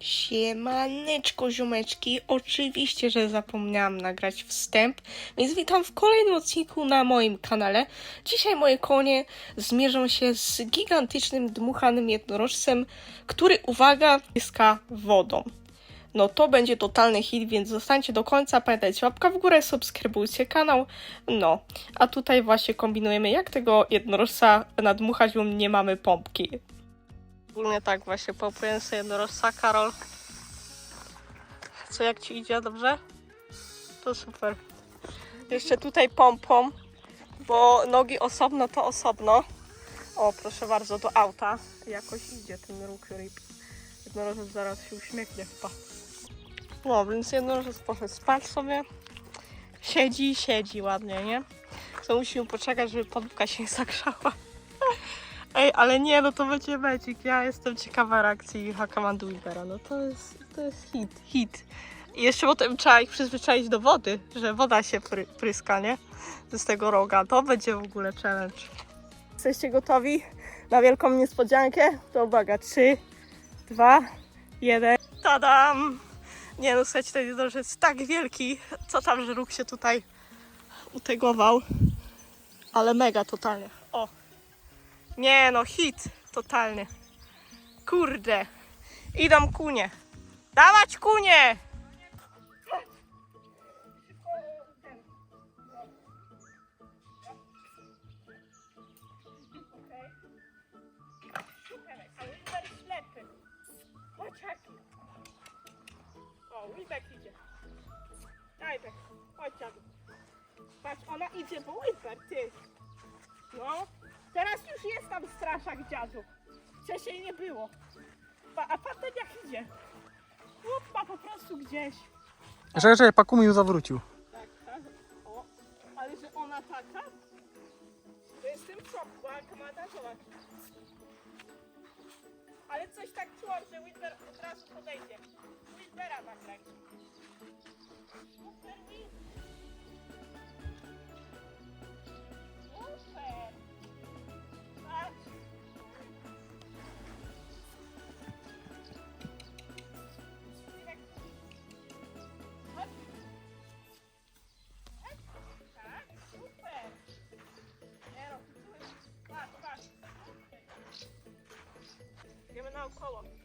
Siemaneczko ziomeczki, oczywiście, że zapomniałam nagrać wstęp, więc witam w kolejnym odcinku na moim kanale. Dzisiaj moje konie zmierzą się z gigantycznym dmuchanym jednorożcem, który, uwaga, pyska wodą. No to będzie totalny hit, więc zostańcie do końca, pamiętajcie łapka w górę, subskrybujcie kanał, no. A tutaj właśnie kombinujemy, jak tego jednorożca nadmuchać, bo nie mamy pompki. Ogólnie tak właśnie popłyłem sobie jednorożca, Karol. Co, jak ci idzie, dobrze? To super. Jeszcze tutaj pompą, bo nogi osobno to osobno. O, proszę bardzo, do auta. Jakoś idzie ten róg ryb. Jednorożec zaraz się uśmiechnie chyba. No, więc jednorożec poszedł spać sobie. Siedzi, siedzi ładnie, nie? Co musimy poczekać, żeby podłówka się nie zagrzała. Ej, ale nie, no to będzie mecik. Ja jestem ciekawa reakcji Hakamandu Weavera. No to jest, to jest hit, hit. I jeszcze potem trzeba ich przyzwyczaić do wody, że woda się pry, pryska, nie? Z tego roga. To będzie w ogóle challenge. Jesteście gotowi na wielką niespodziankę? To uwaga, 3, 2, 1. Tadam! Nie no, słuchajcie, ten jednorożec jest tak wielki. Co tam, że róg się tutaj utegował. Ale mega totalnie. Nie no, hit totalny. Kurde. Idą kunie. Dawać kunie! Wilbek idzie. Daj Bek, chodź. Patrz, ona idzie, bo Wilber, ty. No, teraz już jest tam straszak dziadu. Wcześniej nie było. Pa, a potem jak idzie? Chłopa po prostu gdzieś. Czekaj, czekaj, Pakumi ją zawrócił. Tak, tak. O, ale że ona taka? To jestem w szoku, a komanda zobacz. Ale coś tak czułam, że Whitber od razu podejdzie. Whitbera nagraj. No, koło.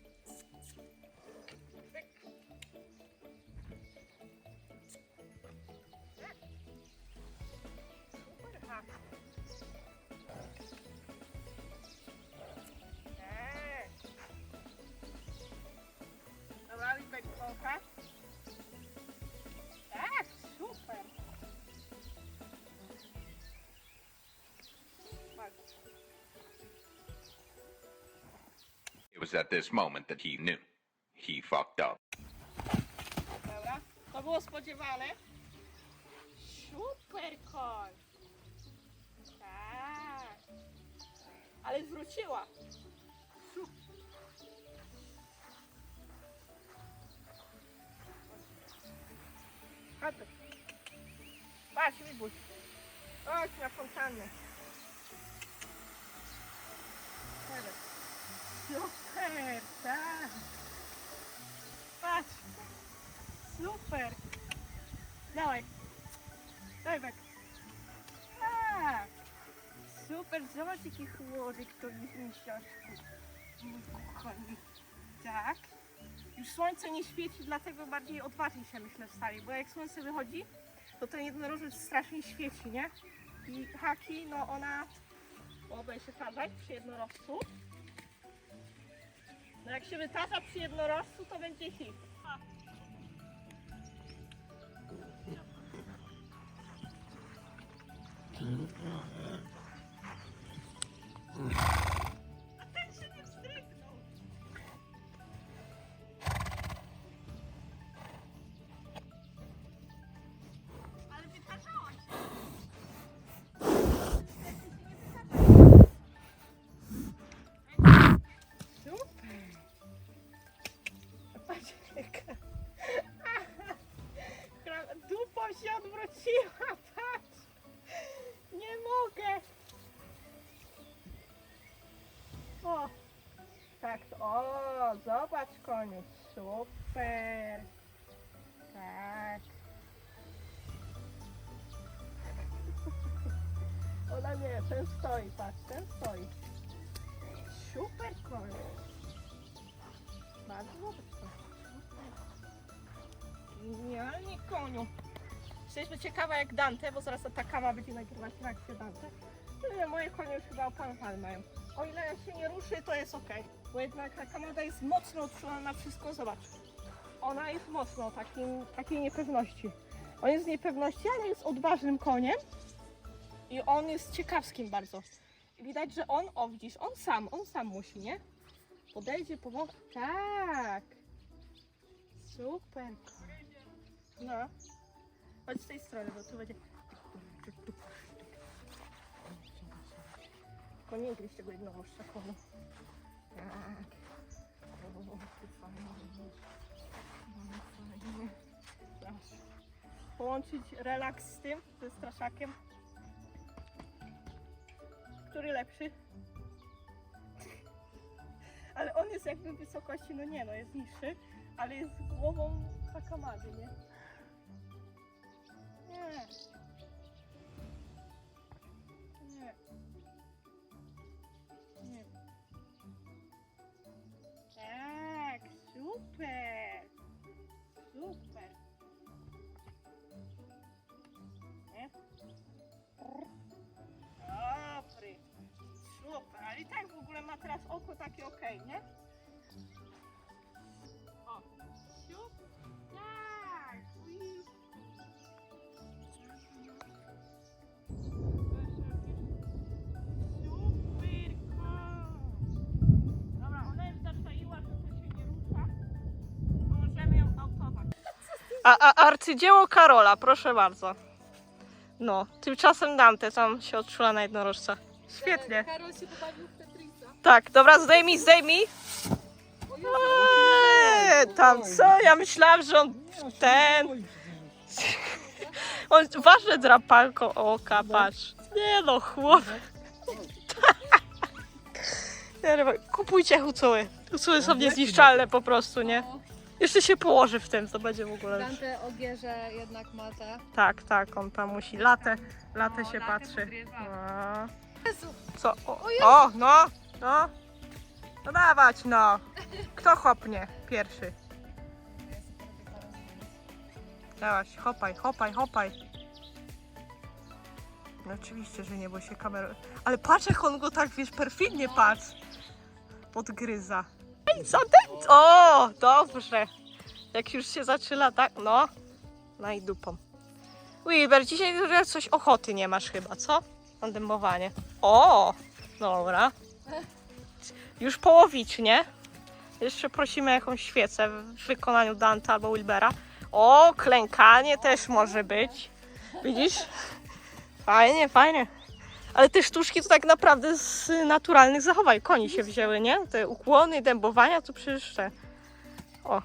Was at this moment that he knew. He fucked up. Dobra, to było spodziewane. Super. Tak. Ale zwróciła. Su- Chodź. tu. Patrz, Wibuś. Chodź na fontannę. Super, tak. Patrz. Super. Dawaj. Daj bek. Tak. Super, zobacz jaki chłodek to misiaczku. Mój kochany. Tak. Już słońce nie świeci, dlatego bardziej odważnie się myślę wstali, bo jak słońce wychodzi, to ten jednorożec strasznie świeci, nie? I haki, no ona mogę się tarzać przy jednorożcu. No jak się wytacza przy jednorożcu, to będzie hit. A. koniu, super. Tak. Ona nie, ten stoi, patrz, ten stoi. Super koniu. Bardzo koniu. Genialnie koniu. Jesteśmy ciekawe jak Dante, bo zaraz Atakama będzie nagrywać reakcję Dante. Nie, moje konie już chyba opanowane mają. O ile się nie ruszy, to jest ok. Bo jednak ta kamada jest mocno odczuwana na wszystko. Zobacz. Ona jest mocno takim, takiej niepewności. On jest w niepewności, ale jest odważnym koniem. I on jest ciekawskim bardzo. I widać, że on, o widzisz, on sam, on sam musi, nie? Podejdzie powoli. Tak. Super. No. Chodź z tej strony, bo tu będzie. Tylko nie gryź tego jednorożca, kono. Tak. O, fajnie. Fajnie. Połączyć relaks z tym, ze straszakiem. Który lepszy? Ale on jest jakby w wysokości, no nie no, jest niższy, ale jest głową nie? Nie. I tak w ogóle ma teraz oko takie okej, nie? O, super. Tak. ui. A, a arcydzieło Karola, proszę bardzo. No, tymczasem Dante tam się odczula na jednorożca. Świetnie. Karol się pobawił w Tetrisa. Tak, dobra, zdejmij, zdejmij. Eee, tam co? Ja myślałam, że on ten. On ważne drapalką oka, patrz. Nie no, chłop. No, Kupujcie hucuły. Hucuły są niezniszczalne po prostu, nie? Jeszcze się położy w tym, to będzie w ogóle już. Dante ogierze jednak matę. Tak, tak, on tam musi latę, latę się patrzy. No. Jezu, Co? O, O Jezu. o, no, no. No dawać, no. Kto chopnie pierwszy? Dawać, hopaj, hopaj, hopaj. No oczywiście, że nie, bo się kamerą... Ale patrz jak on go tak, wiesz, perfidnie patrz. Podgryza. Ej, co ten? O, dobrze. Jak już się zaczyna, tak, no. No i dupą. Wilber, dzisiaj już coś ochoty nie masz chyba, co? Na dębowanie. O, dobra. Już połowicznie. Jeszcze prosimy jakąś świecę w wykonaniu Dante albo Wilbera. O, klękanie też może być. Widzisz? Fajnie, fajnie. Ale te sztuczki to tak naprawdę z naturalnych zachowań koni się wzięły, nie? Te ukłony, dębowania to przecież te... O.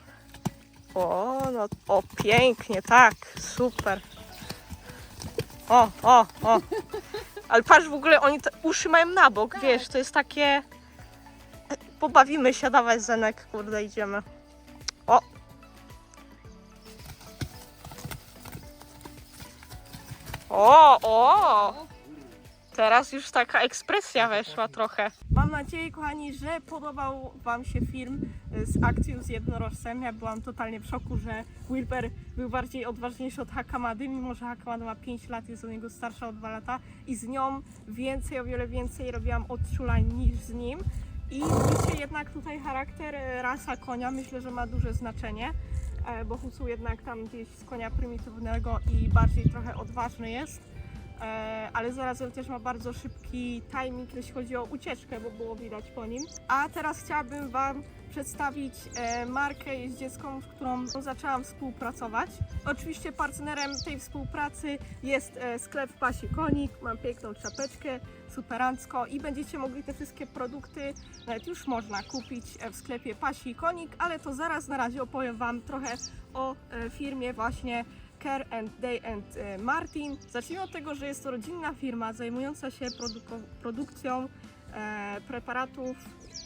O, no, o, pięknie, tak, super. O, o, o. Ale patrz, w ogóle oni te uszy mają na bok, wiesz, to jest takie... Pobawimy się, dawaj Zenek, kurde, idziemy. O! O, o! Teraz już taka ekspresja weszła trochę. Mam nadzieję, kochani, że podobał Wam się film y, z akcją z jednorożcem. Ja byłam totalnie w szoku, że Wilber był bardziej odważniejszy od Hakamady, mimo że Hakamada ma 5 lat, jest od niego starsza o 2 lata i z nią więcej, o wiele więcej robiłam odczulań niż z nim. I widzicie jednak tutaj charakter, e, rasa konia, myślę, że ma duże znaczenie, e, bo Husu jednak tam gdzieś z konia prymitywnego i bardziej trochę odważny jest, e, ale zarazem też ma bardzo szybki timing, jeśli chodzi o ucieczkę, bo było widać po nim. A teraz chciałabym Wam przedstawić e, markę z którą zaczęłam współpracować. Oczywiście partnerem tej współpracy jest e, sklep Pasi Konik, mam piękną czapeczkę, superancko i będziecie mogli te wszystkie produkty nawet już można kupić e, w sklepie Pasi Konik, ale to zaraz na razie opowiem Wam trochę o e, firmie właśnie Care and Day and e, Martin. Zacznijmy od tego, że jest to rodzinna firma zajmująca się produkcją e, preparatów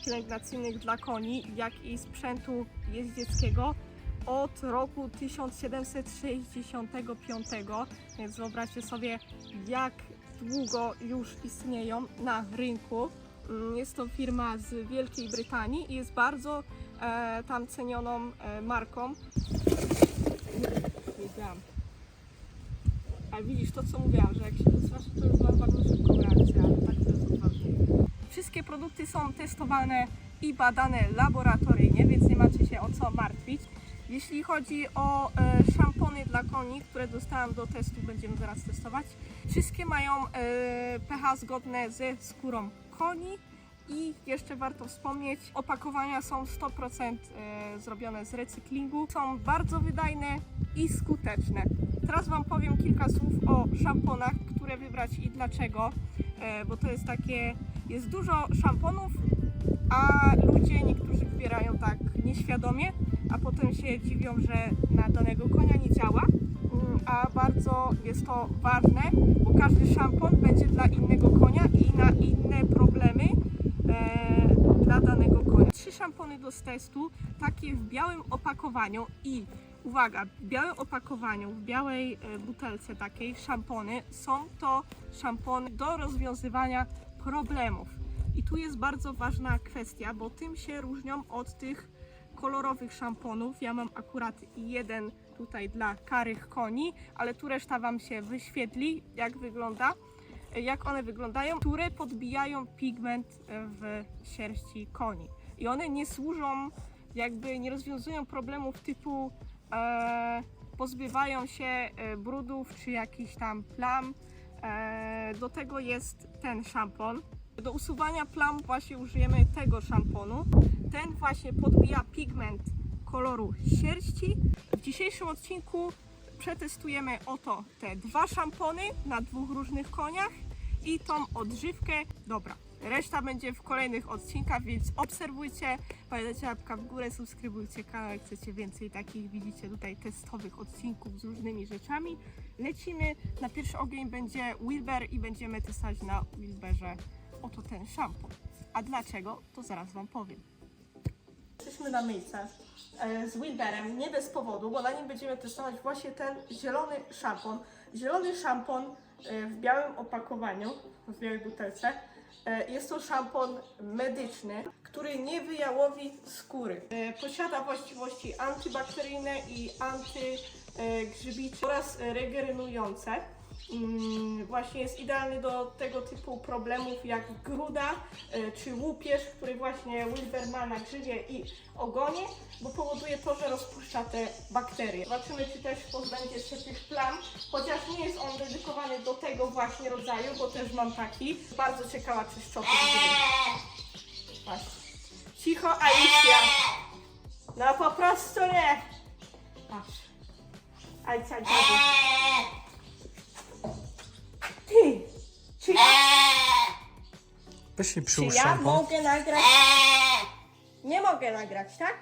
pielęgnacyjnych dla koni, jak i sprzętu jeździeckiego od roku 1765, więc wyobraźcie sobie, jak długo już istnieją na rynku. Mm, Jest to firma z Wielkiej Brytanii i jest bardzo e, tam cenioną e, marką. Widzisz to, co mówiłam, że jak się wystraszy, to już ma bardzo szybką reakcję, ale tak to jest. Wszystkie produkty są testowane i badane laboratoryjnie, więc nie macie się o co martwić. Jeśli chodzi o e, szampony dla koni, które dostałam do testu, będziemy zaraz testować, wszystkie mają e, pH zgodne ze skórą koni i jeszcze warto wspomnieć, opakowania są 100% e, zrobione z recyklingu, są bardzo wydajne i skuteczne. Teraz Wam powiem kilka słów o szamponach, które wybrać i dlaczego, e, bo to jest takie, jest dużo szamponów, a ludzie niektórzy wybierają tak nieświadomie, a potem się dziwią, że na danego konia nie działa. Mm, A bardzo jest to ważne, bo każdy szampon będzie dla innego konia i na inne problemy e, dla danego konia. Trzy szampony do testu, takie w białym opakowaniu i uwaga, w białym opakowaniu, w białej e, butelce takiej szampony są to szampony do rozwiązywania problemów. I tu jest bardzo ważna kwestia, bo tym się różnią od tych kolorowych szamponów. Ja mam akurat jeden tutaj dla karych koni, ale tu reszta Wam się wyświetli, jak wygląda, jak one wyglądają, które podbijają pigment w sierści koni. I one nie służą, jakby nie rozwiązują problemów typu e, pozbywają się e, brudów czy jakichś tam plam. E, do tego jest ten szampon. Do usuwania plam właśnie użyjemy tego szamponu. Ten właśnie podbija pigment koloru sierści. W dzisiejszym odcinku przetestujemy oto te dwa szampony na dwóch różnych koniach i tą odżywkę. Dobra, reszta będzie w kolejnych odcinkach, więc obserwujcie. Pamiętajcie łapka w górę, subskrybujcie kanał, jak chcecie więcej takich, widzicie tutaj testowych odcinków z różnymi rzeczami. Lecimy, na pierwszy ogień będzie Wilber i będziemy testować na Wilberze oto ten szampon. A dlaczego? To zaraz Wam powiem. Jesteśmy na myjce e, z Wilberem, nie bez powodu, bo na nim będziemy testować właśnie ten zielony szampon. Zielony szampon e, w białym opakowaniu, w białej butelce. E, Jest to szampon medyczny, który nie wyjałowi skóry. E, Posiada właściwości antybakteryjne i antygrzybicze oraz regenerujące. Mm, Właśnie jest idealny do tego typu problemów jak gruda e, czy łupież, który właśnie Wilber ma na grzywie i ogonie, bo powoduje to, że rozpuszcza te bakterie. Zobaczymy, czy też pozbędzie się tych plam, chociaż nie jest on dedykowany do tego właśnie rodzaju, bo też mam taki. Bardzo ciekawa, czy szczoty Patrz. Cicho, Alicja! No po prostu nie! Patrz. Alicja, dziadu. Ty! Czy, Weź się czy przyłóż ja szampon. mogę nagrać? Nie mogę nagrać, tak?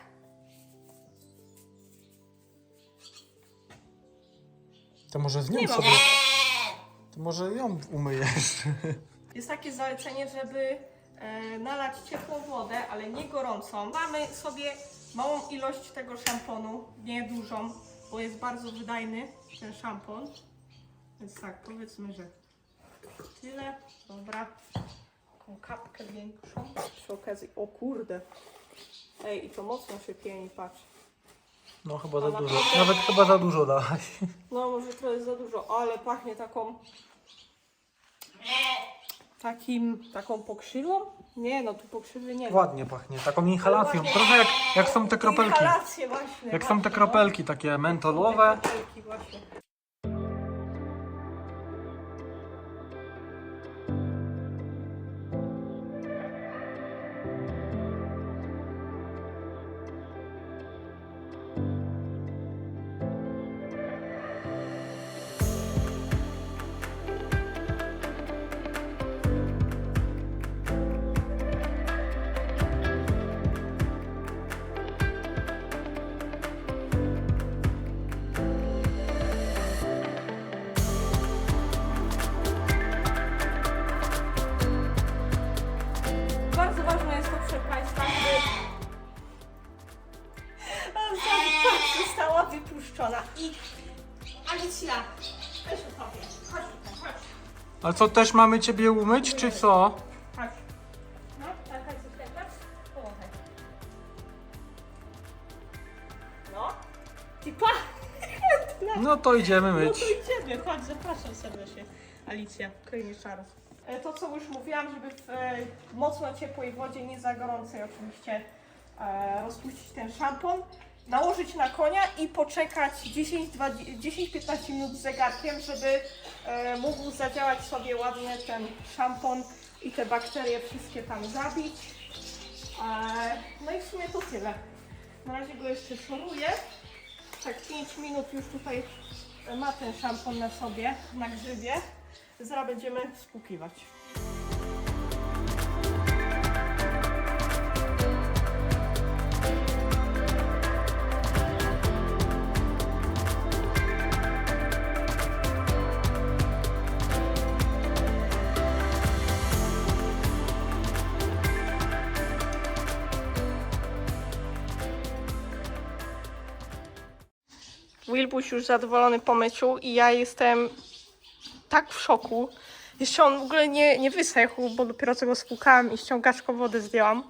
To może z nią Nie sobie. mogę. To może ją umyjesz. Jest takie zalecenie, żeby e, nalać ciepłą wodę, ale nie gorącą. Mamy sobie małą ilość tego szamponu, nie dużą, bo jest bardzo wydajny ten szampon. Więc tak, powiedzmy, że tyle. Dobra. Taką kapkę większą. Przy okazji, o kurde. Ej, i to mocno się pieni, patrz. No chyba za A dużo. naprawdę? Nawet chyba za dużo dałaś. No może trochę za dużo, ale pachnie taką takim, taką pokrzywą? Nie, no tu pokrzywy nie ma. Ładnie pachnie. Taką inhalacją. właśnie- Trochę jak, jak są te kropelki. Inhalacje właśnie. Jak są te właśnie, kropelki takie No. mentolowe. Te kropelki właśnie. Ale co, też mamy ciebie umyć, czy co? Chodź. No, taka. No. Pa! No to idziemy No myć. to idziemy, chodź, zapraszam serdecznie. Alicja, kryjnie szaros. E, To, co już mówiłam, żeby w e, mocno ciepłej wodzie, nie za gorącej oczywiście, e, rozpuścić ten szampon, nałożyć na konia i poczekać 10-20 10-15 minut z zegarkiem, żeby mógł zadziałać sobie ładnie ten szampon i te bakterie wszystkie tam zabić. E, No i w sumie to tyle. Na razie go jeszcze szoruję. Tak 5 minut już tutaj ma ten szampon na sobie, na grzybie. Zaraz będziemy spłukiwać. Wilbuś już zadowolony po myciu i ja jestem tak w szoku. Jeszcze on w ogóle nie, nie wysechł, bo dopiero co go spłukałam i ściągaczką wody zdjęłam.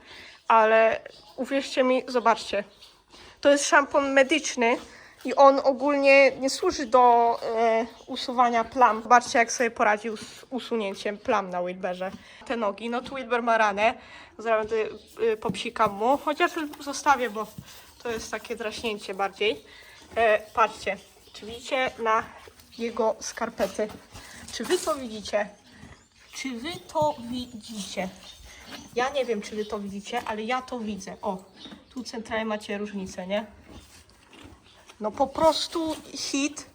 Ale uwierzcie mi, zobaczcie. To jest szampon medyczny i on ogólnie nie służy do e, usuwania plam. Zobaczcie, jak sobie poradził z usunięciem plam na Wilberze. Te nogi, no tu Wilber ma ranę. Zaraz e, popsikam mu, chociaż zostawię, bo to jest takie draśnięcie bardziej. E, patrzcie, czy widzicie na jego skarpety? Czy wy to widzicie? Czy wy to widzicie? Ja nie wiem, czy wy to widzicie, ale ja to widzę. O, tu centralnie macie różnicę, nie? No po prostu hit.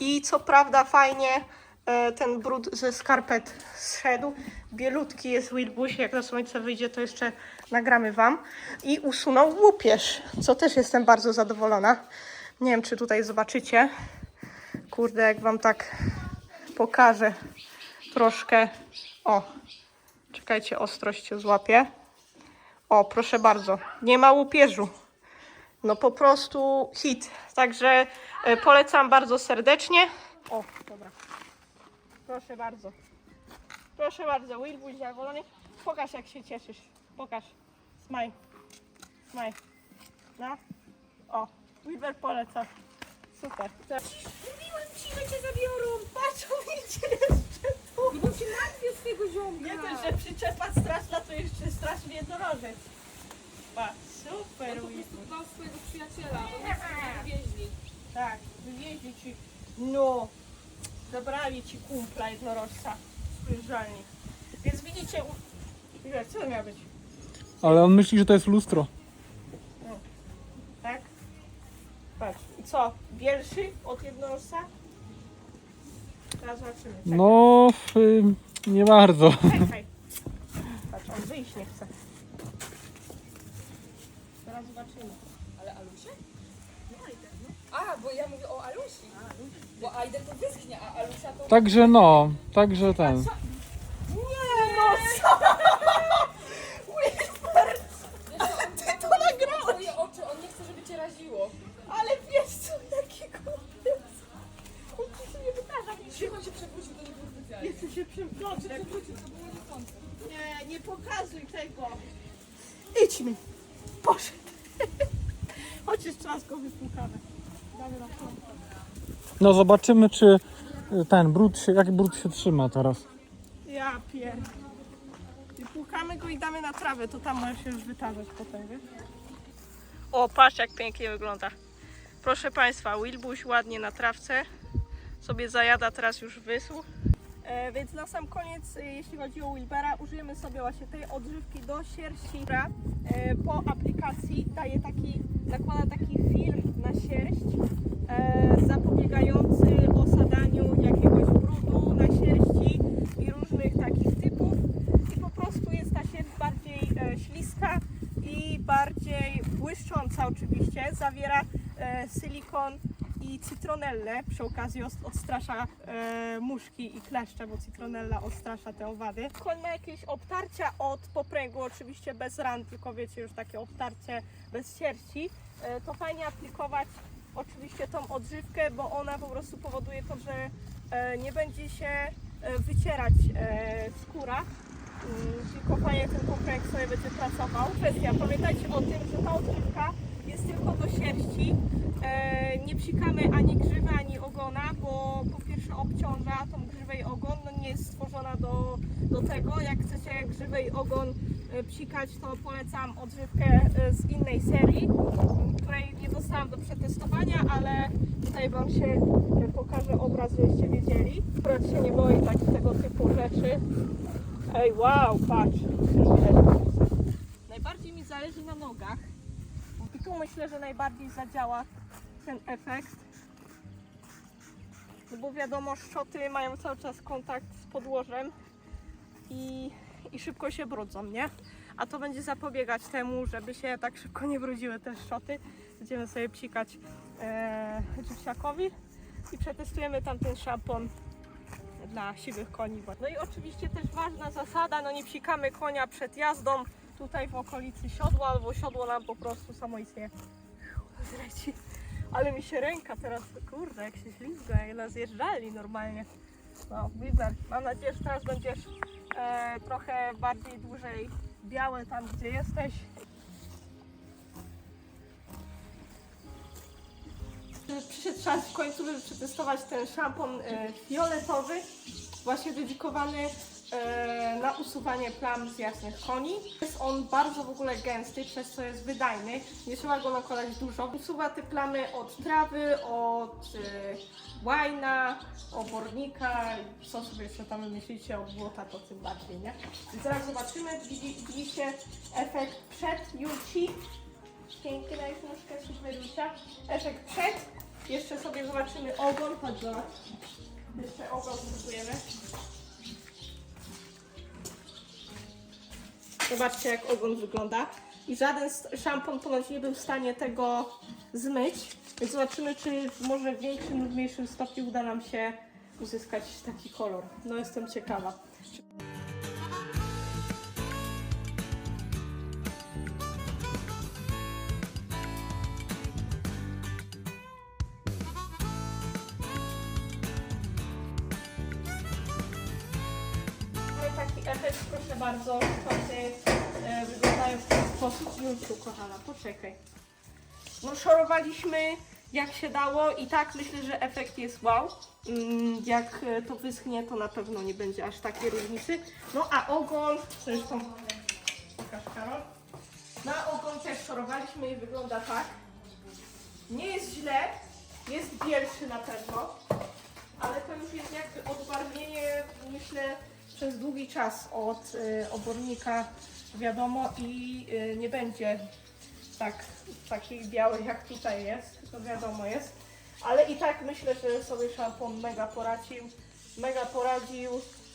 I co prawda fajnie e, ten brud ze skarpet zszedł. Bielutki jest Wilbuś, jak na słońce wyjdzie, to jeszcze nagramy wam. I usunął łupież, co też jestem bardzo zadowolona. Nie wiem, czy tutaj zobaczycie. Kurde, jak wam tak pokażę troszkę. O, czekajcie, ostrość się złapie. O, proszę bardzo, nie ma łupieżu. No po prostu hit. Także e, polecam bardzo serdecznie. O, dobra. Proszę bardzo. Proszę bardzo, Will buź zadowolony. Pokaż jak się cieszysz. Pokaż. Smaj. Smaj. No. O, Wilber poleca. Super. Mówiłam ci, że cię zabiorą. Patrz, on idzie jeszcze tu. No bo się martwię z tego ziomka. Nie dość, że przyczepa straszna, to jeszcze straszny jednorożec. Pa, super, On po Wilber. prostu dał swojego przyjaciela, on nie chce mnie wywieźli. Tak, wywieźli ci. No, zabrali ci kumpla jednorożca z spojrzalni. Więc widzicie, u... Ile, co to miał być? Ale on myśli, że to jest lustro. Patrz, i co? Bielszy od jednorożca? Teraz zobaczymy. Czekaj, No, y, nie bardzo. czekaj. Patrz, on wyjść nie chce. Teraz zobaczymy. Ale Alusie? No no. A, bo ja mówię o Alusi. Bo Aiden to wyschnie, a Alusia to... Także no, także ten. Nie no, co? Wiesz, co, on, Ty to nagrałeś! Twoje oczy, on nie chce, żeby cię raziło. Ale wiesz co, jakiego jest? On ci się nie wydarza. Jeśli on się przewrócił, to nie było specjalnie. Jeszcze się przewrócę. To było. Nie, nie pokazuj tego. Idźmy. Poszedł. Chodź jeszcze raz go wypłukamy. Damy na front. No zobaczymy, czy y, ten brud się, jaki brud się trzyma teraz. Ja pier... Wypłukamy go i damy na trawę, to tam może się już wytarzać potem, wiesz? O, patrz jak pięknie wygląda. Proszę Państwa, Wilbuś ładnie na trawce sobie zajada, teraz już wysł. E, więc na sam koniec, e, jeśli chodzi o Wilbera, użyjemy sobie właśnie tej odżywki do sierści, która e, po aplikacji daje taki, nakłada taki film na sierść, zapobiegający osadaniu jakiegoś brudu na sierści i różnych takich typów. I po prostu jest ta sierść bardziej śliska i bardziej błyszcząca oczywiście. Zawiera silikon i citronellę. Przy okazji odstrasza e, muszki i kleszcze, bo citronella odstrasza te owady. Koń ma jakieś obtarcia od popręgu, oczywiście bez ran, tylko wiecie już takie obtarcie bez sierści. E, to fajnie aplikować oczywiście tą odżywkę, bo ona po prostu powoduje to, że e, nie będzie się e, wycierać e, skóra, mm, tylko fajnie ten pąpek sobie będzie pracował. Kwestia, pamiętajcie o tym, że ta odżywka jest tylko do sierści. E, nie psikamy ani grzywy, ani ogona, bo po pierwsze obciąża tą grzywę i ogon, no nie jest stworzona do, do tego. Jak chcecie grzywę i ogon e, psikać, to polecam odżywkę e, z innej serii, której nie dostałam do przetestowania, ale tutaj Wam się pokażę obraz, żebyście wiedzieli. Akurat się nie boję takich tego typu rzeczy. Ej, wow, patrz. Najbardziej mi zależy na nogach. I tu myślę, że najbardziej zadziała ten efekt. No bo wiadomo, szczoty mają cały czas kontakt z podłożem i, i szybko się brudzą, nie? A to będzie zapobiegać temu, żeby się tak szybko nie brudziły te szczoty. Będziemy sobie psikać e, dziewsiakowi i przetestujemy tamten szampon dla siwych koni. No i oczywiście też ważna zasada, no nie psikamy konia przed jazdą tutaj w okolicy siodła, albo siodło nam po prostu samoistnie zleci. Ale mi się ręka teraz, kurde, jak się ślizga, jak nas zjeżdżali normalnie. No, mam nadzieję, że teraz będziesz e, trochę bardziej dłużej biały tam, gdzie jesteś. Przyszedł czas w końcu, żeby przetestować ten szampon e, fioletowy, właśnie dedykowany na usuwanie plam z jasnych koni. Jest on bardzo w ogóle gęsty, przez co jest wydajny. Nie trzeba go nakładać dużo. Usuwa te plamy od trawy, od e, łajna, obornika, co sobie jeszcze tam wymyślicie, od błota, to tym bardziej, nie? I zaraz zobaczymy, widzi- widzicie efekt przed Julci. Piękna jest nóżka, super Julcia. Efekt przed. Jeszcze sobie zobaczymy ogon, chodź zobacz. Jeszcze ogon zbudujemy. Zobaczcie jak ogon wygląda. I żaden szampon ponoć nie był w stanie tego zmyć. Więc zobaczymy, czy może w większym lub mniejszym stopniu uda nam się uzyskać taki kolor. No jestem ciekawa. Julciu, kochana, poczekaj. No szorowaliśmy jak się dało i tak myślę, że efekt jest wow. Mm, Jak e, to wyschnie, to na pewno nie będzie aż takiej różnicy. No a ogon, zresztą pokaż Karol. Na ogon też szorowaliśmy i wygląda tak. Nie jest źle, jest bielszy na pewno, ale to już jest jakby odbarwienie, myślę, przez długi czas od y, obornika, wiadomo, i y, nie będzie tak, taki biały jak tutaj jest, to wiadomo jest. Ale i tak myślę, że sobie szampon mega poradził. Mega poradził.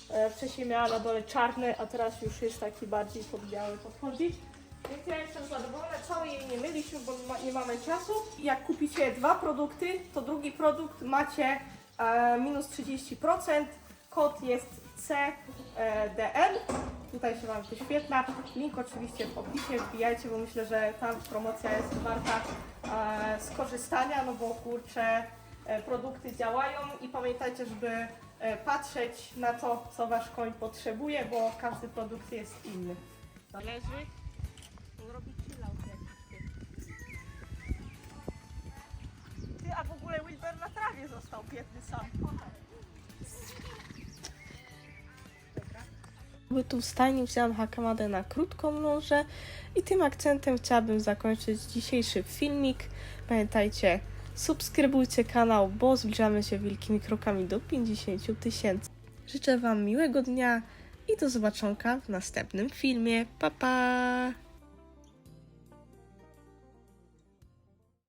E, wcześniej miała na dole czarny, a teraz już jest taki bardziej pod biały podchodzi. Więc ja jestem zadowolona, całej jej nie myliśmy, bo ma, nie mamy czasu. Jak kupicie dwa produkty, to drugi produkt macie e, minus 30%. Kod jest CDN. Tutaj się Wam wyświetla. Link oczywiście w opisie, wbijajcie, bo myślę, że ta promocja jest warta e, skorzystania, no bo kurczę, e, produkty działają i pamiętajcie, żeby e, patrzeć na to, co Wasz koń potrzebuje, bo każdy produkt jest inny. Zależy. Ty, a w ogóle Wilber na trawie został biedny sam. By tu w stajni wzięłam hakamadę na krótką nożę i tym akcentem chciałabym zakończyć dzisiejszy filmik. Pamiętajcie, subskrybujcie kanał, bo zbliżamy się wielkimi krokami do 50 000 tysięcy. Życzę Wam miłego dnia i do zobaczonka w następnym filmie. Pa pa!